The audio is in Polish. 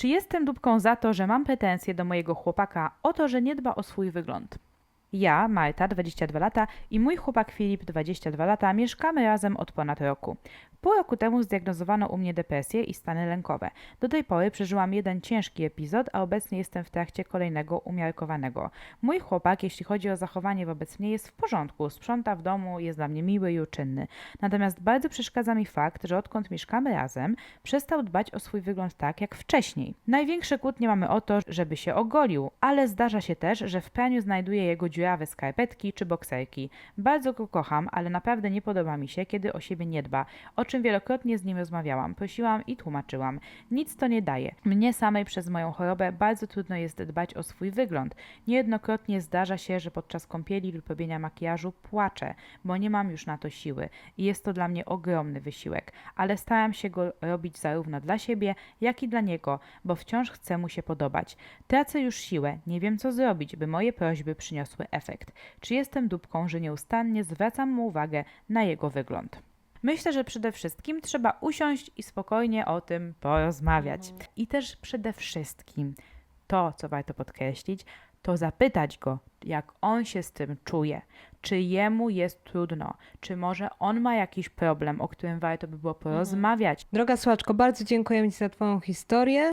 Czy jestem dupką za to, że mam pretensje do mojego chłopaka o to, że nie dba o swój wygląd? Ja, Marta, 22 lata i mój chłopak Filip, 22 lata, mieszkamy razem od ponad roku. Pół roku temu zdiagnozowano u mnie depresję i stany lękowe. Do tej pory przeżyłam jeden ciężki epizod, a obecnie jestem w trakcie kolejnego umiarkowanego. Mój chłopak, jeśli chodzi o zachowanie wobec mnie, jest w porządku, sprząta w domu, jest dla mnie miły i uczynny. Natomiast bardzo przeszkadza mi fakt, że odkąd mieszkamy razem, przestał dbać o swój wygląd tak jak wcześniej. Największe kłótnie mamy o to, żeby się ogolił, ale zdarza się też, że w praniu znajduję jego dziurawe skarpetki czy bokserki. Bardzo go kocham, ale naprawdę nie podoba mi się, kiedy o siebie nie dba, o czym wielokrotnie z nim rozmawiałam, prosiłam i tłumaczyłam. Nic to nie daje. Mnie samej przez moją chorobę bardzo trudno jest dbać o swój wygląd. Niejednokrotnie zdarza się, że podczas kąpieli lub robienia makijażu płaczę, bo nie mam już na to siły i jest to dla mnie ogromny wysiłek, ale staram się go robić zarówno dla siebie, jak i dla niego, bo wciąż chcę mu się podobać. Tracę już siłę, nie wiem co zrobić, by moje prośby przyniosły efekt. Czy jestem dupką, że nieustannie zwracam mu uwagę na jego wygląd? Myślę, że przede wszystkim trzeba usiąść i spokojnie o tym porozmawiać. I też przede wszystkim to, co warto podkreślić, to zapytać go, jak on się z tym czuje, czy jemu jest trudno, czy może on ma jakiś problem, o którym warto by było porozmawiać. Droga słuchaczko, bardzo dziękuję Ci za Twoją historię.